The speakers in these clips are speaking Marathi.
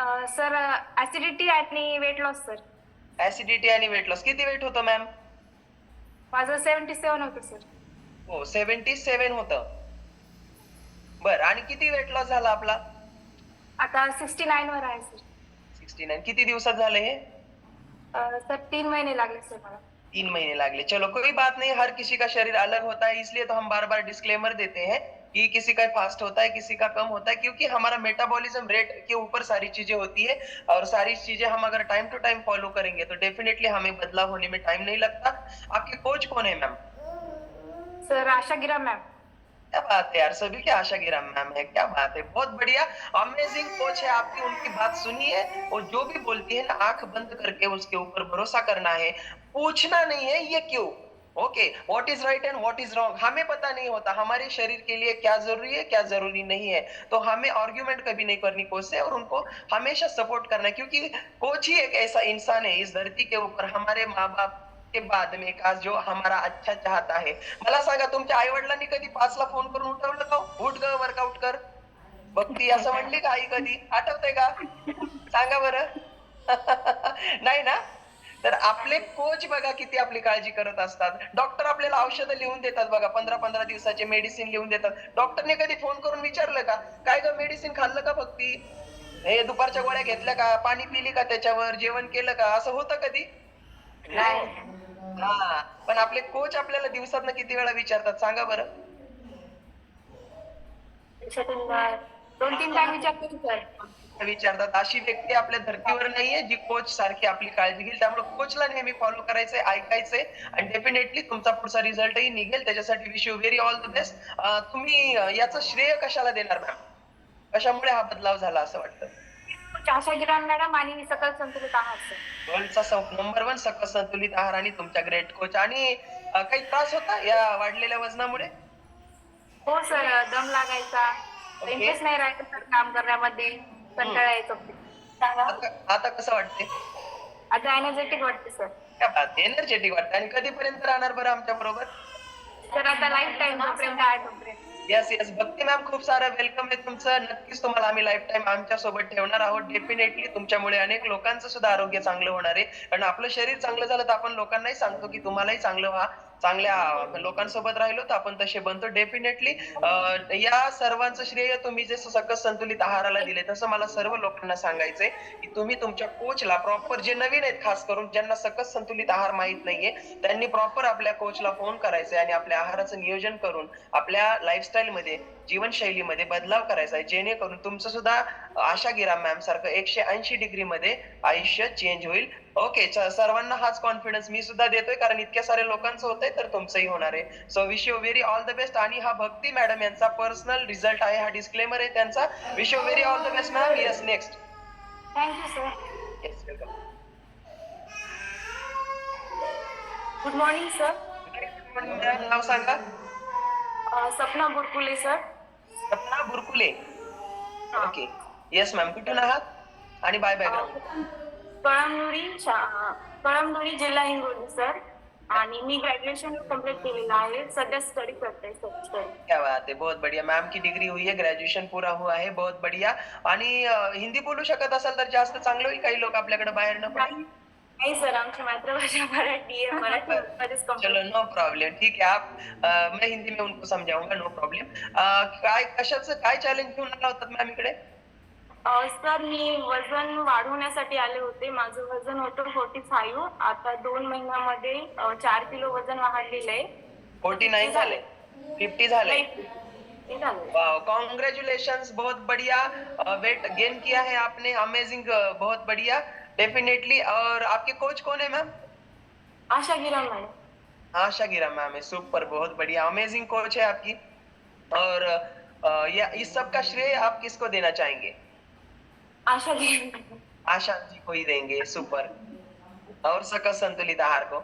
सर ऍसिडिटी आणि वेट लॉस सर. ऍसिडिटी आणि वेट लॉस किती वेट होतं मॅम माझं सेवन्टी सेवन होतं सर. हो सेव्हन्टी सेव्हन होतं. बर आणि किती वेट लॉस झाला आपला? आता सिक्स्टी नाईन वर आहे सर. सिक्स्टी नाईन किती दिवसात झालं हे? सर तीन महिने लागले सर मला. तीन महीने लागले. चलो कोई बात नहीं. हर किसी का शरीर अलग होता है इसलिए तो हम बार बार डिस्क्लेमर देते हैं। कि किसी का फास्ट होता है किसी का कम होता है क्योंकि हमारा मेटाबॉलिज्म रेट के ऊपर सारी चीज़ें होती है और सारी चीज़ें हम अगर टाइम टू टाइम फॉलो करेंगे तो डेफिनेटली हमें बदलाव होने में टाइम नहीं लगता। आपके कोच कौन है मैम सर आशा गिरा मॅम क्या बात है यार सभी के आशा गिरा मैम है क्या बात है। बहुत बढ़िया अमेजिंग कोच है आपकी उनकी बात सुनिए और जो भी बोलती है ना आँख बंद करके उसके ऊपर भरोसा करना है। पूछना नहीं है ये क्यों? Okay what is right and what is wrong हमें पता नहीं होता हमारे शरीर के लिए क्या जरूरी है क्या जरूरी नहीं है। तो हमें आर्ग्यूमेंट कभी नहीं करनी कोच से और उनको हमेशा सपोर्ट करना है क्योंकि कोच ही एक ऐसा इंसान है इस धरती के ऊपर हमारे माँ बाप के बाद में का जो हमारा अच्छा चाहता है। मला सांगा तुमच्या आई वडिलांनी कधी पाचला फोन करून उठवलं का हो? उठ ग वर्कआउट कर. भक्ती असं म्हणली का आई कधी? आठवते का? सांगा बरं. नाही ना? तर आपले कोच बघा किती आपली काळजी करत असतात. डॉक्टर आपल्याला औषधं लिहून देतात बघा पंधरा पंधरा दिवसाचे मेडिसिन लिहून देतात. डॉक्टरने कधी फोन करून विचारलं का? काय ग मेडिसिन खाल्लं का भक्ती? हे दुपारच्या गोळ्या घेतल्या का? पाणी पिली का त्याच्यावर? जेवण केलं का? असं होतं कधी? हा. पण आपले कोच आपल्याला दिवसात किती वेळा विचारतात? सांगा बरं. दोन तीन टाइम सर विचारतात. अशी व्यक्ती आपल्या धर्तीवर नाहीये जी कोच सारखी आपली काळजी घेईल. त्यामुळे कोचला नेहमी फॉलो करायचंय ऐकायचंय आणि डेफिनेटली तुमचा पुढचा रिझल्टही निघेल. त्याच्यासाठी wish you very all the best तुम्ही याचं श्रेय कशाला देणार मॅम कशामुळे हा बदलाव झाला असं वाटतं? मॅडम आणि सकल संतुलित आहार नंबर वन सकस संतुलित आहार आणि तुमच्या ग्रेट कोच आणि काही त्रास होता या वाढलेल्या वजनामुळे? हो सर दम लागायचा. इंटरेस्ट नाही राहायचं सर काम करण्यामध्ये. कंटाळा सांगा. आता आता कसं वाटते आता एनर्जेटिक वाटते सर क्या बात एनर्जेटिक वाटतं आणि कधीपर्यंत राहणार बरं आमच्या बरोबर? सर आता लाईफ टाईम जोपर्यंत आहे तोपर्यंत. येस येस भक्ती मॅम खूप सारं वेलकम आहे तुमचं. नक्कीच तुम्हाला आम्ही लाईफ टाईम आमच्यासोबत ठेवणार आहोत. डेफिनेटली तुमच्यामुळे अनेक लोकांचं सुद्धा आरोग्य चांगलं होणार आहे. कारण आपलं शरीर चांगलं झालं तर आपण लोकांनाही सांगतो की तुम्हालाही चांगलं व्हा. चांगल्या लोकांसोबत राहिलो तर आपण तसे बनतो. डेफिनेटली या सर्वांचं श्रेय तुम्ही जे सकस संतुलित आहाराला दिले तसं मला सर्व लोकांना सांगायचंय की तुम्ही तुमच्या कोचला प्रॉपर जे नवीन आहेत खास करून ज्यांना सकस संतुलित आहार माहीत नाहीये त्यांनी प्रॉपर आपल्या कोचला फोन करायचंय आणि आपल्या आहाराचं नियोजन करून आपल्या लाईफस्टाईल मध्ये जीवनशैलीमध्ये बदलाव करायचा आहे. जेणेकरून तुमचं सुद्धा आशा गिराम मॅम सारखं एकशे ऐंशी डिग्री मध्ये आयुष्य चेंज होईल. ओके सर्वांना हाच कॉन्फिडन्स मी सुद्धा देतोय कारण इतक्या साऱ्या लोकांचं होतंय तर तुमचंही होणार आहे. So wish you very all the best आणि हा भक्ती मॅडम यांचा पर्सनल रिझल्ट आहे हा डिस्क्लेमर आहे त्यांचा. Wish you very all the best ma'am yes next thank you sir yes welcome good morning sir नाव सांगा Sapna Burkule sir Sapna Burkule okay yes ma'am कुठून आहात आणि बाय बॅकग्राऊंड कळमनुरी कळमनुरी जिल्हा हिंगोली सर. आणि मी ग्रॅज्युएशन कंप्लीट केलेलं आहे. सध्या स्टडी करते सर. क्या बात है बहुत बढ़िया. मैम की डिग्री हुई है. ग्रॅज्युएशन पूरा हुआ है. बहुत बढ़िया. आणि अं, हिंदी बोलू शकत असाल तर जास्त चांगलं होईल? काही लोक आपल्याकडे बाहेर न नाही सर. आमची मातृभाषा मराठी आहे. मराठी मध्येच चलो नो प्रॉब्लम ठीक है आप अं, मैं हिंदी में उनको समझाऊंगा. नो प्रॉब्लम काय कशाचं काय चॅलेंज घेऊन आला होतात मॅम इकडे? सर मी वजन वाढवण्यासाठी आले होते. माझं वजन होतं फोर्टी फाईव्ह आता दोन महिन्यामध्ये अं, चार किलो वजन वाढलेलं आहे. फोर्टी नाईन झाले? फिफ्टी झाले. ते झालं? कॉन्ग्रेचुलेशन बहुत बढ़िया. वेट गेन किया है आपने. अमेजिंग बहुत बढ़िया. डेफिनेटली और आपके कोच कौन है मैम आशा गिरा मॅडम. आशा गिरा मैम है. सुपर बहुत बढ़िया. अमेजिंग कोच है आपकी. और अ, या इस सब का श्रेय आप किसको देना चाहेंगे? आशा जी आशा जी को ही देंगे सुपर और सकल संतुलित आहार को।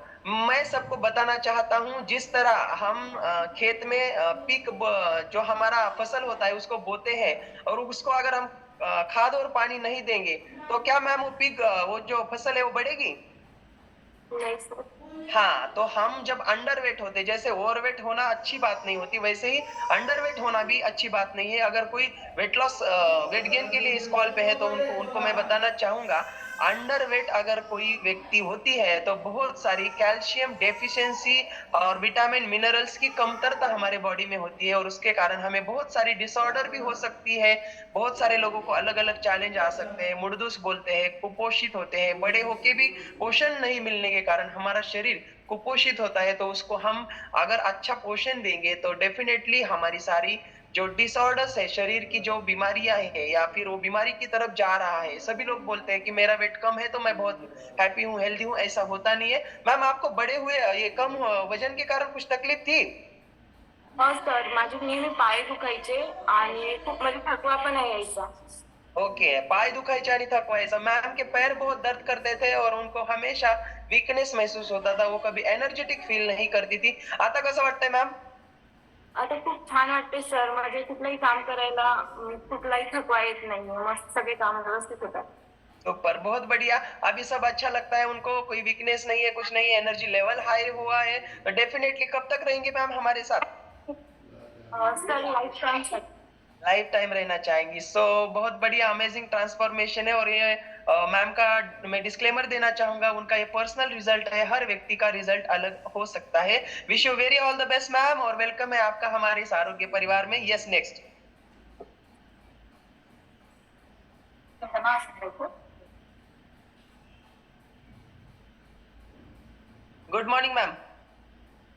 मैं सबको बताना चाहता हूँ, जिस तरह हम खेत में पिक जो हमारा फ़सल होता है, उसको बोते हैं, और उसको अगर हम खाद और पानी नहीं देंगे तो क्या मैम वो पिक वो जो फ़सल है वो बढ़ेगी? हाँ तो हम जब अंडरवेट होते, जैसे ओवरवेट होना अच्छी बात नहीं होती, वैसे ही अंडरवेट होना भी अच्छी बात नहीं है। अगर कोई वेट लॉस वेट गेन के लिए इस कॉल पे है तो उनको उनको मैं बताना चाहूँगा। अंडरवेट अगर कोई व्यक्ति होती है तो बहुत सारी कैल्शियम डेफिशिएंसी और विटामिन मिनरल्स की कमतरता हमारे बॉडी में होती है और उसके कारण हमें बहुत सारी डिसऑर्डर भी हो सकती है। बहुत सारे लोगों को अलग अलग चैलेंज आ सकते हैं, मुर्दूस बोलते हैं, कुपोषित होते हैं, बड़े होके भी पोषण नहीं मिलने के कारण हमारा शरीर कुपोषित होता है तो उसको हम अगर अच्छा पोषण देंगे तो डेफिनेटली हमारी सारी जो डिसऑर्डर्स है शरीर की जो बीमारियाँ है या फिर वो बीमारी की तरफ़ जा रहा है सभी लोग बोलते हैं कि मेरा वेट कम है तो मैं बहुत हैप्पी हूँ हेल्दी हूँ ऐसा होता नहीं है। मैम आपको बड़े हुए ये कम वज़न के कारण कुछ तकलीफ़ थी? हो सर माझे नेहमी पाय दुखायचे आणि खूप म्हणजे थकवा पण यायचा. ओके पाय दुखायचे आणि थकवायचा मैम के पैर बहुत दर्द करते थे और उनको हमेशा वीकनेस महसूस होता था वो कभी एनर्जेटिक फील नहीं करती थी. आता कसं वाटतंय मॅम आता खूप छान वाटते सर म्हणजे कुठलंही काम करायला कुठलाही थकवा येत नाही मस्त सगळे काम व्यवस्थित होतात. सुपर बहुत बढ़िया. अभी सब अच्छा लगता है उनको? कोई वीकनेस नहीं है कुछ नहीं है. एनर्जी लेवल हाई हुआ है. तो डेफिनेटली कब तक रहेंगे मैम हमारे साथ? सर लाइफ टाइम रहना चाहेंगी. सो so, बहुत बढ़िया अमेजिंग ट्रांसफॉर्मेशन है और ये मैम का मैं डिस्क्लेमर देना चाहूँगा उनका ये पर्सनल रिज़ल्ट है हर व्यक्ति का रिज़ल्ट अलग हो सकता है। Wish you very all the best ma'am और वेलकम है आपका हमारे इस आरोग्य परिवार में। Yes next good morning ma'am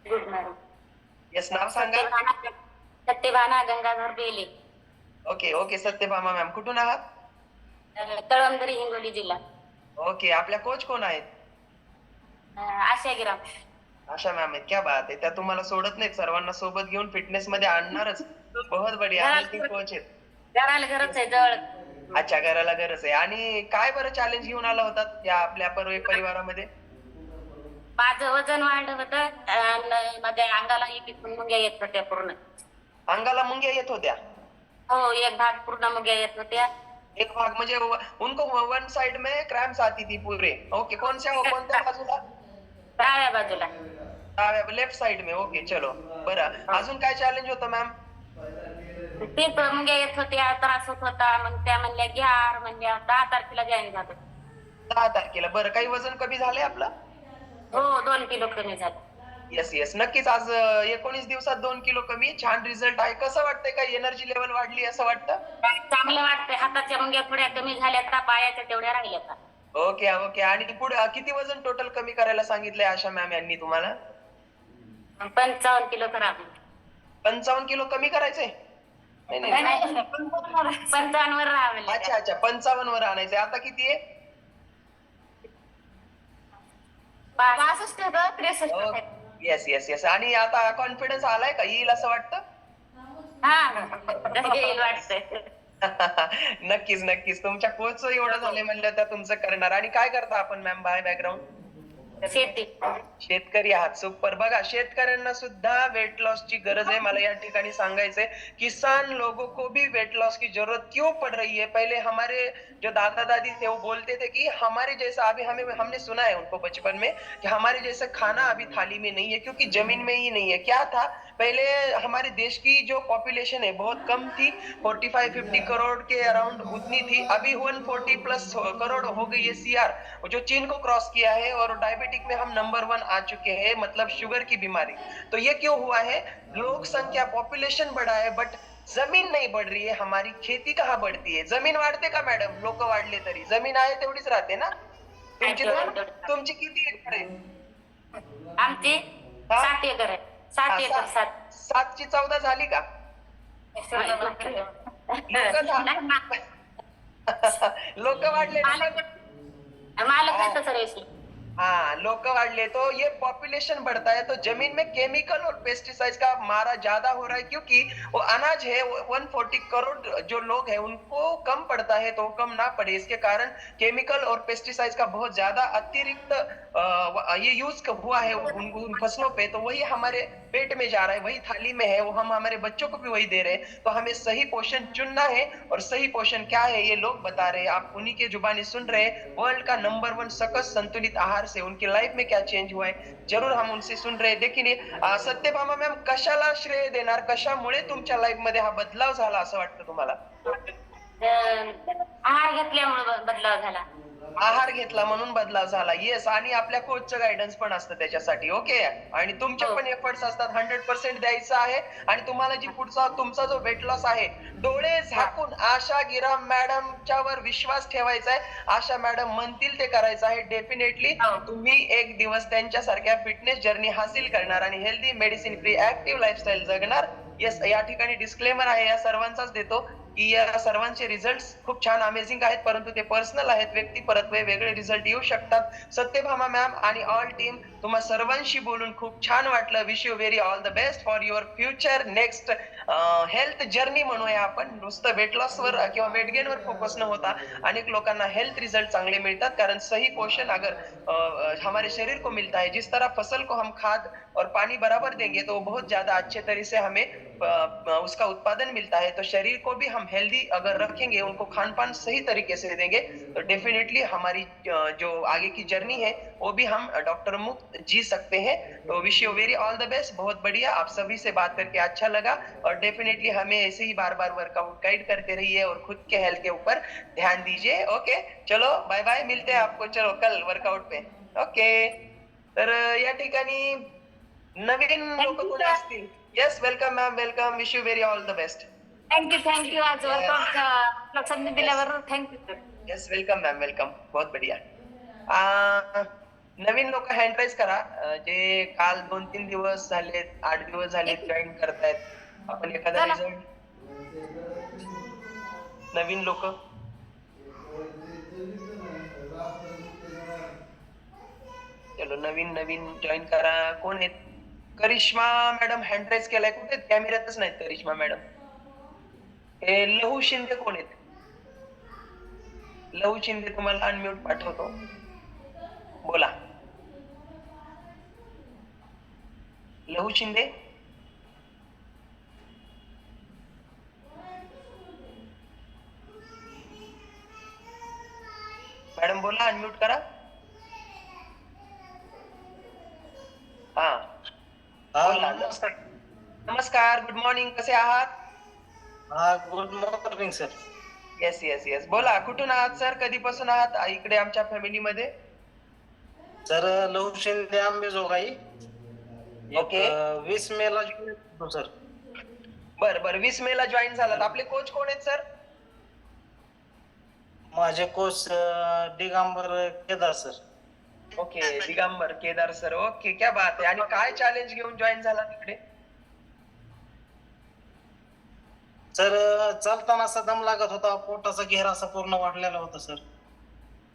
good morning yes नाव सांगा। Satyabhama Gangadhar Bele. Okay okay Satyabhama ma'am कुठून आहात अं, कळमदरी हिंगोली जिल्हा. ओके आपल्या कोच कोण आहेत? अं, आशागिराम आशा मॅम आहेत. क्या बात आहे. त्या तुम्हाला सोडत नाहीत. सर्वांना सोबत घेऊन फिटनेस मध्ये आणणारच. बहुत बढिया. कोच आहेत. घराला घरच आहे जवळ. अच्छा घराला गरज आहे. आणि काय बरं चॅलेंज घेऊन आला होतात या आपल्या पर्व परिवारामध्ये? माझं वजन वाढलं होतं आणि माझ्या अंगाला एक मुंग्या येत होत्या पूर्ण. अंगाला मुंग्या येत होत्या? हो एक भाग पूर्ण मुंग्या येत होत्या. एक भाग म्हणजे उनको वन साइड में क्रैम्प्स आती थी पूरे. ओके कौन से कोणत्या बाजूला? डाव्या बाजूला. लेफ्ट साइड में ओके चलो बरं. अजून काय चॅलेंज होतं मॅम तीच मुंग्या येत होत्या त्रास होत होता. मग त्या म्हणल्या घ्या म्हणल्या दहा तारखेला जॉईन झालो दहा तारखेला. बरं काही वजन कमी झालंय आपलं? हो दोन किलो कमी झालं. येस येस नक्कीच आज एकोणीस दिवसात दोन किलो कमी. छान रिझल्ट आहे. कसं वाटतंय काय एनर्जी लेवल वाढली असं वाटतं? चांगलं वाटतंय. हाताच्या मुंग्या थोड्या कमी झाल्या का? पायाच्या तेवढ्या राहिल्या का? ओके ओके आणि पुढे किती वजन टोटल कमी करायला सांगितलंय आशा मॅम यांनी तुम्हाला? पंचावन्न किलो करा पंचावन्न किलो कमी करायचंय? नाही पंचावन्न वर राहावे अच्छा अच्छा. पंचावन्न वर आणायचंय. आता किती आहे? पासष्ट होतं त्रेसष्ट येस येस येस आणि आता कॉन्फिडन्स आलाय का? येईल असं वाटतं? हा. येईल वाटतंय. नक्कीच नक्कीच. तुमच्या कोच एवढं झालंय म्हणलं तर तुमचं करणार. आणि काय करता आपण मॅम बाय बॅकग्राऊंड शेती. शेतकरी आहात. सुपर बघा शेतकऱ्यांना सुद्धा वेट लॉस ची गरज है मला या ठिकाणी सांगायचंय किसान लोगों को भी वेट लॉस की जरूरत क्यों पड़ रही है? पहले हमारे जो दादा दादी थे, वो बोलते थे कि हमारे जैसा अभी हमें, हमने सुना है उनको बचपन में कि हमारे जैसा खाना अभी थाली में नहीं है, क्योंकि ज़मीन में ही नहीं है। क्या था? पहले हमारे देश की जो पॉपुलेशन है, बहुत कम थी। 45 50 करोड़ के अराउंड उतनी थी। अभी 140 प्लस करोड़ हो गई है सीआर जो चीन को क्रॉस किया है और डायबिटिक में हम नंबर वन आ चुके हैं मतलब शुगर की बीमारी। तो ये क्यों हुआ है? लोक संख्या पॉपुलेशन बढ़ा है बट जमीन नहीं बढ़ रही है हमारी खेती कहाँ बढ़ती है? जमीन वाढते का मॅडम लोक वाढले तरी. जमीन आहे तेवढीच राहते ना? तुमची तुमची किती एकर आहे? आमची? सात एकर आहे. सात एकर सात- सात सातची चौदा झाली का? लोक वाढले मालक हाँ लोग वाढले तो ये पॉपुलेशन बढ़ता है तो ज़मीन में केमिकल और पेस्टिसाइड का मारा ज़्यादा हो रहा है क्योंकि वो अनाज है वन फोर्टी करोड़ जो लोग हैं उनको कम पड़ता है तो कम ना पड़े। इसके कारण केमिकल और पेस्टिसाइड का बहुत ज़्यादा अतिरिक्त ये यूज़ हुआ है उन, उन फ़सलों पे तो वही हमारे पेट में जा रहा है वही थाली में है वो हम हमारे बच्चों को भी वही दे रहे हैं। तो हमें सही पोषण चुनना है और सही पोषण क्या है ये लोग बता रहे हैं। आप उन्हीं के जुबानी सुन रहे हैं। वर्ल्ड का नंबर वन सकस संतुलित आहार से उनकी लाइफ में क्या चेंज हुआ है जरूर हम उनसे सुन रहे हैं। देखील सत्यभामा मॅम कशाला श्रेय देणार? कशामुळे तुमच्या लाईफमध्ये हा बदलाव झाला असं वाटतं तुम्हाला? आहार घेतल्यामुळे बदलाव झाला. आहार घेतला म्हणून बदलाव झाला. येस आणि आपल्या कोचचं गायडन्स पण असतं त्याच्यासाठी ओके आणि तुमचे हो. पण एफर्ट्स असतात हंड्रेड पर्सेंट द्यायचं आहे. आणि तुम्हाला जी पुढचा तुमचा जो वेट लॉस आहे डोळे झाकून आशा गिराम मॅडमच्या वर विश्वास ठेवायचा आहे. आशा मॅडम म्हणतील ते करायचं आहे डेफिनेटली हो. तुम्ही एक दिवस त्यांच्यासारख्या फिटनेस जर्नी हासिल करणार आणि healthy medicine free active lifestyle जगणार. येस या ठिकाणी डिस्क्लेमर आहे या सर्वांचाच देतो. की या सर्वांचे रिझल्ट खूप छान अमेझिंग आहेत परंतु ते पर्सनल आहेत. व्यक्ती परत वेगळे रिझल्ट येऊ शकतात. सत्यभामा मॅम आणि ऑल टीम तुम्हा सर्वांशी बोलून खूप छान वाटलं. Wish you very all the best for your future next health journey म्हणूया आपण. नुसतं वेट लॉस वर किंवा वेट गेन वर फोकस न होता अनेक लोकांना हेल्थ रिजल्ट चांगले मिळतात. कारण सही पोषण अगर हमारे शरीर को मिलता है. जिस तरह फसल को हम खाद और पानी बराबर देंगे तो बहुत ज़्यादा अच्छे तरह से हमें उसका उत्पादन मिलता है। तो शरीर को भी हम हेल्दी अगर रखेंगे, उनको खान पान सही तरीके से देंगे तो डेफिनेटली हमारी जो आगे की जर्नी है, वो भी हम डॉक्टर मुक्त जी सकते हैं। तो wish you very all the best बहुत बढ़िया। आप सभी से बात करके अच्छा लगा और डेफिनेटली हमें ऐसे ही बार बार वर्कआउट गाइड करते रहिए और खुद के हेल्थ के ऊपर ध्यान दीजिए। ओके चलो बाय बाय मिलते हैं आपको। चलो, कल वर्कआउट पे। ओके तर, या ठिकाणी नवीन लोक कोणी असतील? Yes welcome ma'am welcome wish you very all the best thank you thank you आज संधी दिल्यावर thank you sir yes welcome ma'am welcome बहुत बढ़िया. नवीन लोक हँड राईज करा. जे काल दोन तीन दिवस झाले आठ दिवस झाले जॉईन करतायत आपण एखादा. रिझल्ट नवीन लोक. चलो नवीन नवीन जॉईन करा. कोण आहेत? करिश्मा मॅडम हँड रेस केलाय कुठे? कॅमेऱ्यातच नाहीत करिश्मा मॅडम. हे लहू शिंदे कोण आहेत? लहू शिंदे तुम्हाला अनम्यूट पाठवतो. बोला. लहू शिंदे? मॅडम बोला अनम्यूट करा. हा. बोला नमस्कार. नमस्कार गुड मॉर्निंग कसे आहात? हा good morning sir yes yes yes बोला कुठून आहात सर कधीपासून आहात? आ, इकडे आमच्या फॅमिलीमध्ये सर लहू शिंदे आंबेजोगाई. एक, वीस मे ला join झालो सर बर बर वीस मे ला जॉईन झालात. आपले कोच कोण आहेत सर माझे coach Digambar Kedar sir okay Digambar Kedar sir. Okay क्या बात आहे आणि काय चॅलेंज घेऊन जॉईन झाला तिकडे? सर चालताना असा दम लागत होता पोटाचा घेरा असा पूर्ण वाढलेला होता सर.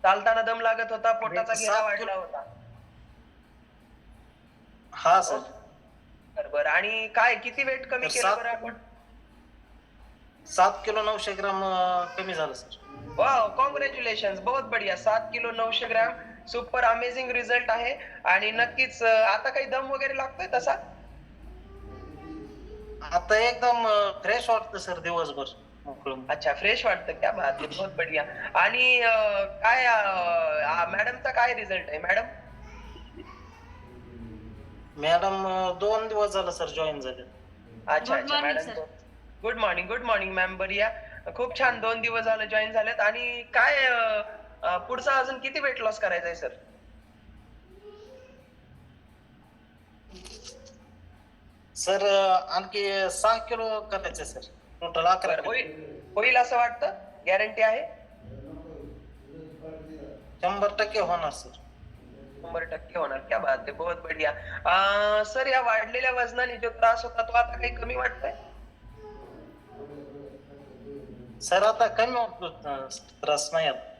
चालताना दम लागत होता पोटाचा घेरा सात वाढला किलो- होता. हा सर. बर बर आणि काय किती वेट कमी तर केलं सात- बरं आपण? सात किलो नऊशे ग्राम अं, कमी झालं सर. वाव कॉंग्रॅच्युलेशन बहुत बढिया. सात किलो नऊशे ग्रॅम. सुपर अमेझिंग रिझल्ट आहे. आणि नक्कीच आता काही दम वगैरे लागतोय तसा? आता एकदम फ्रेश वाटतं सर दिवसभर. अच्छा फ्रेश वाटतं क्या बात आहे बहुत बढिया. आणि काय मॅडमचा काय रिझल्ट आहे मॅडम? मॅडम दोन दिवस झालं सर जॉईन झाले. अच्छा अच्छा madam. Good morning good morning ma'am बढिया. खूप छान दोन दिवस झाले जॉईन झालेत. आणि काय पुढचा अजून किती वेट लॉस करायचा आहे सर सर आणखी सहा किलो करायचे सर टोटल अकरा. होईल. असं वाटतं? गॅरंटी आहे? शंभर टक्के होणार सर शंभर टक्के होणार. क्या बात आहे बहुत बढिया. सर या वाढलेल्या वजनाने जो त्रास होता तो आता काही कमी वाटतोय? सर आता कमी वाटतो त्रास नाही आता.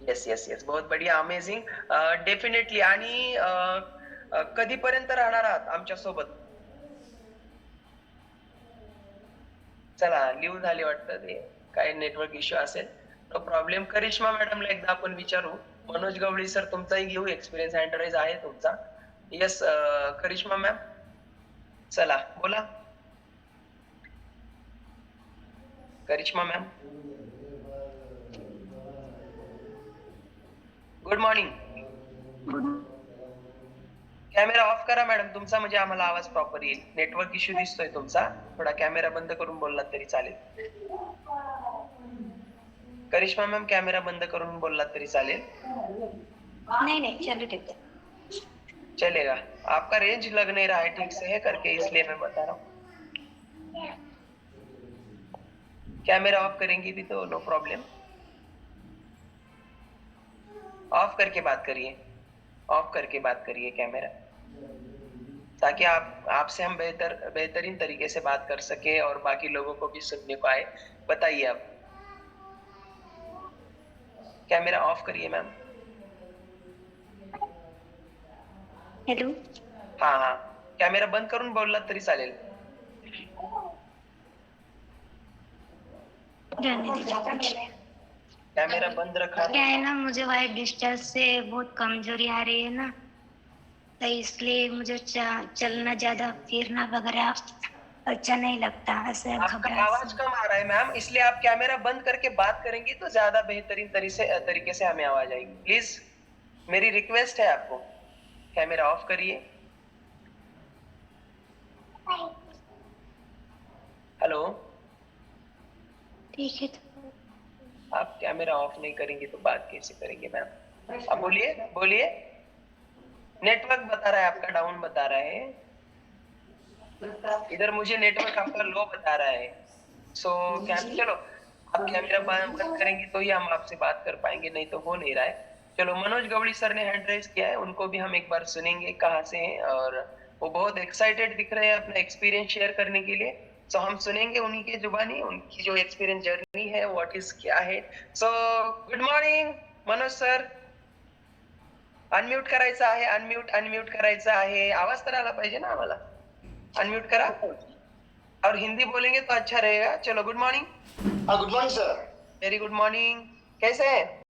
येस येस येस बहुत बढिया अमेझिंग डेफिनेटली आणि कधीपर्यंत राहणार आहात आमच्यासोबत चला लिव्ह झाले वाटतं ते. काही नेटवर्क इश्यू असेल तो प्रॉब्लेम करिश्मा मॅडमला एकदा आपण विचारू. मनोज गवळी सर तुमचाही घेऊ. एक्सपिरियन्स हँडराईज आहे तुमचा. येस करिश्मा मॅम चला बोला. Karishma ma'am good morning camera off करा मॅडम तुमचा म्हणजे आम्हाला आवाज प्रॉपर येईल. नेटवर्क इश्यू दिसतोय तुमचा. थोडा कॅमेरा बंद करून बोललात तरी चालेल. करिश्मा मॅम कॅमेरा बंद करून बोललात तरी चालेल. नहीं नहीं. चलो ठीक है चलेगा. आपका रेंज लग नहीं रहा है ठीक से है करके इसलिए मैं बता रहा हूँ। कैमरा ऑफ करेंगी भी तो नो प्रॉब्लम ऑफ़ करके बात करिए। ऑफ़ करके बात करिए कैमरा ताकि आप आपसे हम बेहतर बेहतरीन तरीके से बात कर सके और बाकी लोगों को भी सुनने को आए। बताइए आप। कैमरा ऑफ़ करिए मैम हेलो हा हा। कॅमेरा बंद करून बोललात तरी चालेल कुछ कॅमेरा बंद रखा। क्या है ना मुझे वाइट डिस्चार्ज से बहुत कमज़ोरी आ रही है ना तो इसलिए मुझे चलना ज़्यादा फिरना वगैरह अच्छा नहीं लगता ऐसे आपका आवाज़ कम आ रहा है मैम इसलिए आप कैमरा बंद करके बात करेंगी तो ज़्यादा बेहतरीन तरीके से तरीके से हमें आवाज़ आएगी। प्लीज़ मेरी रिक्वेस्ट है आपको। कैमरा ऑफ़ करिए। हेलो ठीक है तो। आप कैमरा ऑफ़ नहीं करेंगे तो बात कैसे करेंगे मैम अब बोलिए बोलिए। नेटवर्क बता रहा है आपका डाउन बता रहा है। इधर मुझे नेटवर्क आपका लो बता रहा है। सो so, क्या चलो आप कैमरा बंद बंद करेंगे तो ही हम आपसे बात कर पाएँगे नहीं तो हो नहीं रहा है। चलो मनोज गवड़ी सर ने हैंड रेस किया है उनको भी हम एक बार सुनेंगे कहाँ से हैं और वो बहुत एक्साइटेड दिख रहे हैं अपना एक्सपीरियंस शेयर करने के लिए। सो हम सुनेंगे उन्हीं के जुबानी उनकी जो एक्सपीरियंस जर्नी है व्हाट इज क्या है। So good morning Manoj sir unmute करायचं आहे अनम्यूट अनम्यूट करायचं आहे. आवाज तर आला पाहिजे ना आम्हाला. अनम्यूट करा. और हिंदी बोलेंगे तो अच्छा रहेगा। चलो good morning good morning sir very good morning कैसे हैं?